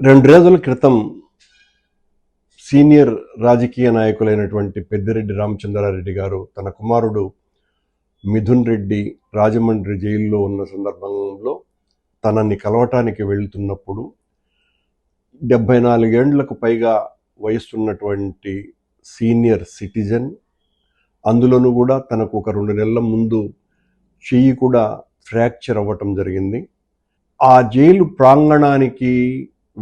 రెండు రోజుల క్రితం సీనియర్ రాజకీయ నాయకులైనటువంటి పెద్దిరెడ్డి రామచంద్రారెడ్డి గారు తన కుమారుడు మిథున్ రెడ్డి రాజమండ్రి జైల్లో ఉన్న సందర్భంలో తనని కలవటానికి వెళ్తున్నప్పుడు డెబ్భై నాలుగేండ్లకు పైగా వయసున్నటువంటి సీనియర్ సిటిజన్ అందులోనూ కూడా తనకు ఒక రెండు నెలల ముందు చెయ్యి కూడా ఫ్రాక్చర్ అవ్వటం జరిగింది. ఆ జైలు ప్రాంగణానికి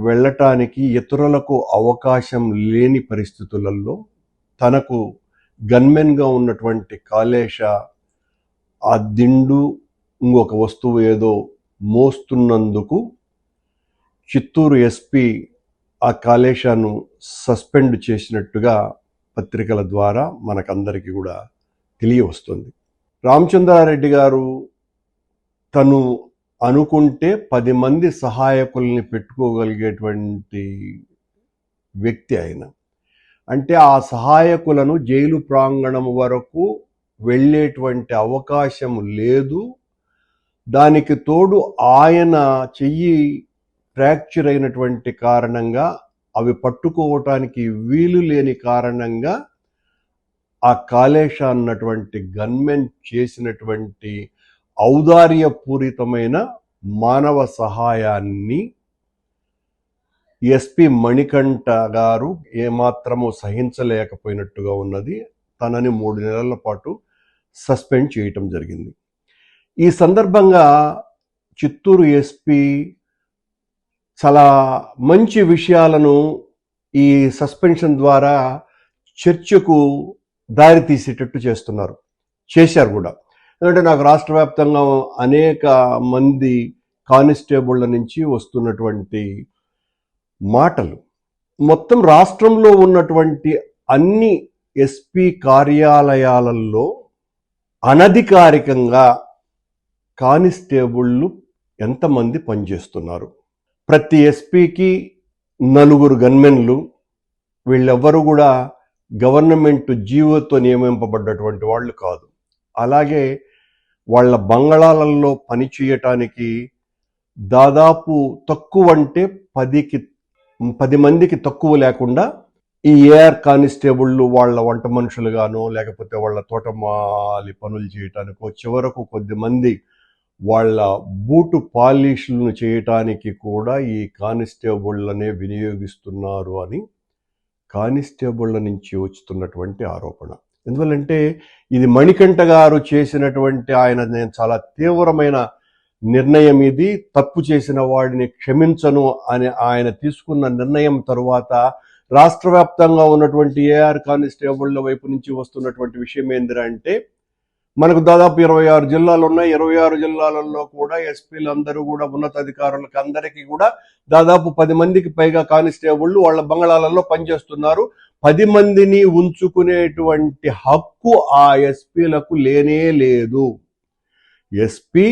వెళ్ళటానికి ఇతరులకు అవకాశం లేని పరిస్థితులలో తనకు గన్మెన్గా ఉన్నటువంటి కాళేశ ఆ దిండు ఇంకొక వస్తువు ఏదో మోస్తున్నందుకు చిత్తూరు ఎస్పి ఆ కాళేశాను సస్పెండ్ చేసినట్టుగా పత్రికల ద్వారా మనకందరికీ కూడా తెలియవస్తుంది. రామచంద్రారెడ్డి గారు తను అనుకుంటే పది మంది సహాయకుల్ని పెట్టుకోగలిగేటువంటి వ్యక్తి ఆయన. అంటే ఆ సహాయకులను జైలు ప్రాంగణం వరకు వెళ్ళేటువంటి అవకాశం లేదు. దానికి తోడు ఆయన చెయ్యి ఫ్రాక్చర్ అయినటువంటి కారణంగా అవి పట్టుకోవటానికి వీలు లేని కారణంగా ఆ కాళేశ అన్నటువంటి గన్మెన్ చేసినటువంటి ఔదార్యపూరితమైన మానవ సహాయాన్ని ఎస్పి మణికంఠ గారు ఏమాత్రము సహించలేకపోయినట్టుగా ఉన్నది. తనని మూడు నెలల పాటు సస్పెండ్ చేయటం జరిగింది. ఈ సందర్భంగా చిత్తూరు ఎస్పి చాలా మంచి విషయాలను ఈ సస్పెన్షన్ ద్వారా చర్చకు దారి తీసేటట్టు చేస్తున్నారు. చేశారు కూడా. ఎందుకంటే నాకు రాష్ట్ర వ్యాప్తంగా అనేక మంది కానిస్టేబుళ్ళ నుంచి వస్తున్నటువంటి మాటలు. మొత్తం రాష్ట్రంలో ఉన్నటువంటి అన్ని ఎస్పీ కార్యాలయాలలో అనధికారికంగా కానిస్టేబుళ్ళు ఎంతమంది పనిచేస్తున్నారు? ప్రతి ఎస్పీకి నలుగురు గన్మెన్లు వీళ్ళెవ్వరూ కూడా గవర్నమెంట్ జీవోతో నియమింపబడ్డటువంటి వాళ్ళు కాదు. అలాగే వాళ్ళ బంగళాలలో పని చేయటానికి దాదాపు తక్కువ అంటే పదికి పది మందికి తక్కువ లేకుండా ఈ ఏఆర్ కానిస్టేబుళ్ళు వాళ్ళ వంట మనుషులుగానో లేకపోతే వాళ్ళ తోటమాలి పనులు చేయటానికో చివరకు కొద్దిమంది వాళ్ళ బూటు పాలిష్లను చేయటానికి కూడా ఈ కానిస్టేబుళ్ళనే వినియోగిస్తున్నారు అని కానిస్టేబుళ్ళ నుంచి వస్తున్నటువంటి ఆరోపణ. ఎందువల్లంటే ఇది మణికంఠ గారు చేసినటువంటి ఆయన నేను చాలా తీవ్రమైన నిర్ణయం ఇది. తప్పు చేసిన వాడిని క్షమించను అని ఆయన తీసుకున్న నిర్ణయం తరువాత రాష్ట్ర వ్యాప్తంగా ఉన్నటువంటి ఏఆర్ కానిస్టేబుళ్ళ వైపు నుంచి వస్తున్నటువంటి విషయం ఏందిరా అంటే మనకు దాదాపు ఇరవై ఆరు జిల్లాలు ఉన్నాయి. ఇరవై ఆరు జిల్లాలలో కూడా ఎస్పీలు అందరూ కూడా ఉన్నతాధికారులకు అందరికీ కూడా దాదాపు పది మందికి పైగా కానిస్టేబుళ్ళు వాళ్ళ బంగళాలలో పనిచేస్తున్నారు. పది మందిని ఉంచుకునేటువంటి హక్కు ఆ ఎస్పీలకు లేనే లేదు. ఎస్పీ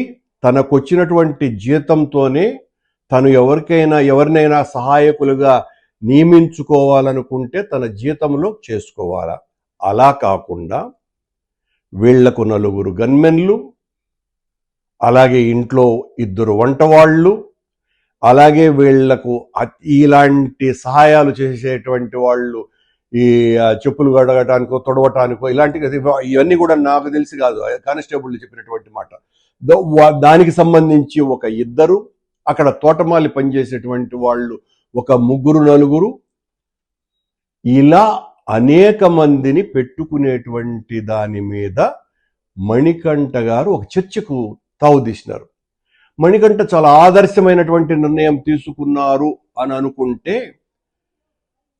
తనకొచ్చినటువంటి జీతంతోనే తను ఎవరికైనా ఎవరినైనా సహాయకులుగా నియమించుకోవాలనుకుంటే తన జీతంలో చేసుకోవాలా? అలా కాకుండా వీళ్ళకు నలుగురు గన్మెన్లు అలాగే ఇంట్లో ఇద్దరు వంటవాళ్ళు అలాగే వీళ్ళకు ఇలాంటి సహాయాలు చేసేటువంటి వాళ్ళు ఈ చెప్పులు కడగటానికో తొడవటానికో ఇలాంటి ఇవన్నీ కూడా నాకు తెలిసి కాదు. కానిస్టేబుల్ చెప్పినటువంటి మాట. దానికి సంబంధించి ఒక ఇద్దరు అక్కడ తోటమాలి పనిచేసేటువంటి వాళ్ళు ఒక ముగ్గురు నలుగురు ఇలా అనేక మందిని పెట్టుకునేటువంటి దాని మీద మణికంఠ గారు ఒక చర్చకు తావుదీసినారు మణికంఠ చాలా ఆదర్శమైనటువంటి నిర్ణయం తీసుకున్నారు అని అనుకుంటే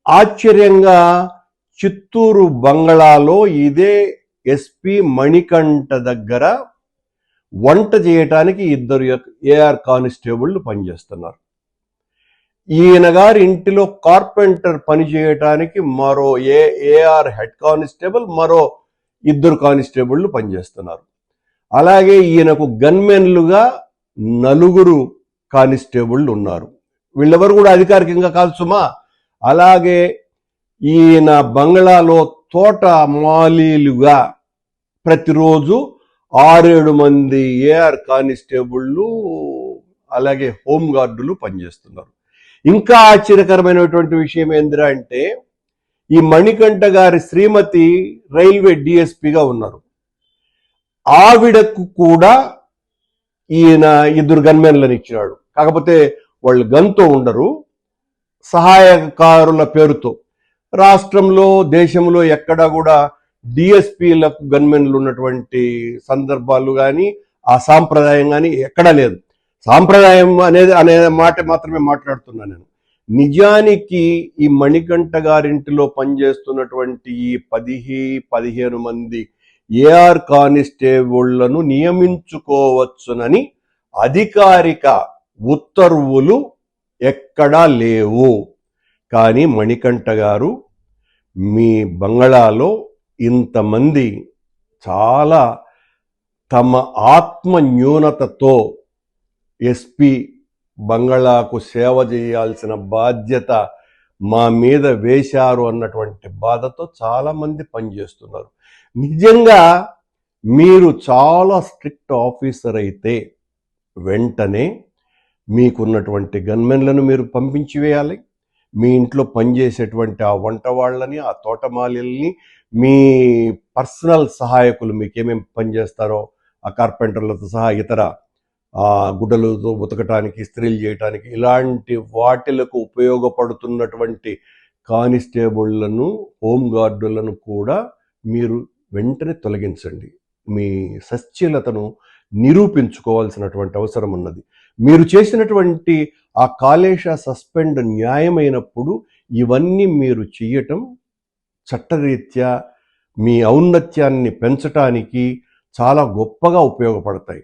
ఆశ్చర్యంగా చిత్తూరు బంగళాలో ఇదే ఎస్పి మణికంఠ దగ్గర వంట చేయటానికి ఇద్దరు ఏఆర్ కానిస్టేబుళ్ళు పనిచేస్తున్నారు. ఈయన గారి ఇంటిలో కార్పెంటర్ పని చేయటానికి మరో ఏ ఏఆర్ హెడ్ కానిస్టేబుల్ మరో ఇద్దరు కానిస్టేబుళ్ళు పనిచేస్తున్నారు. అలాగే ఈయనకు గన్మెన్లుగా నలుగురు కానిస్టేబుళ్ళు ఉన్నారు. వీళ్ళెవరు కూడా అధికారికంగా కాదు సుమా. అలాగే ఈయన బంగ్లాలో తోట మాలీలుగా ప్రతిరోజు ఆరేడు మంది ఏఆర్ కానిస్టేబుళ్ళు అలాగే హోంగార్డులు పనిచేస్తున్నారు. ఇంకా ఆశ్చర్యకరమైనటువంటి విషయం ఏందిరా అంటే ఈ మణికంఠ గారి శ్రీమతి రైల్వే డిఎస్పిగా ఉన్నారు. ఆవిడకు కూడా ఈయన ఇద్దరు గన్మెన్లను ఇచ్చినాడు. కాకపోతే వాళ్ళు గన్తో ఉండరు. సహాయకారుల పేరుతో. రాష్ట్రంలో దేశంలో ఎక్కడా కూడా డిఎస్పీలకు గన్మెన్లు ఉన్నటువంటి సందర్భాలు కానీ ఆ సాంప్రదాయం కానీ ఎక్కడా లేదు. సాంప్రదాయం అనేది అనే మాట మాత్రమే మాట్లాడుతున్నాను నేను. నిజానికి ఈ మణికంఠ గారింటిలో పనిచేస్తున్నటువంటి ఈ పదిహి పదిహేను మంది ఏఆర్ కానిస్టేబుళ్ళను నియమించుకోవచ్చునని అధికారిక ఉత్తర్వులు ఎక్కడా లేవు. కానీ మణికంఠ గారు మీ బంగళాలో ఇంతమంది చాలా తమ ఆత్మ న్యూనతతో ఎస్పీ బంగళాకు సేవ చేయాల్సిన బాధ్యత మా మీద వేశారు అన్నటువంటి బాధతో చాలామంది పనిచేస్తున్నారు. నిజంగా మీరు చాలా స్ట్రిక్ట్ ఆఫీసర్ అయితే వెంటనే మీకున్నటువంటి గన్మెన్లను మీరు పంపించి వేయాలి. మీ ఇంట్లో పనిచేసేటువంటి ఆ వంట వాళ్ళని ఆ తోటమాలిల్ని మీ పర్సనల్ సహాయకులు మీకు ఏమేమి పనిచేస్తారో ఆ కార్పెంటర్లతో సహా ఇతర గుడ్డలతో ఉతకటానికి ఇస్త్రీలు చేయటానికి ఇలాంటి వాటిలకు ఉపయోగపడుతున్నటువంటి కానిస్టేబుళ్ళను హోంగార్డులను కూడా మీరు వెంటనే తొలగించండి. మీ సశ్చీలతను నిరూపించుకోవాల్సినటువంటి అవసరం ఉన్నది. మీరు చేసినటువంటి ఆ కాలేష సస్పెండ్ న్యాయమైనప్పుడు ఇవన్నీ మీరు చెయ్యటం చట్టరీత్యా మీ ఔన్నత్యాన్ని పెంచటానికి చాలా గొప్పగా ఉపయోగపడతాయి.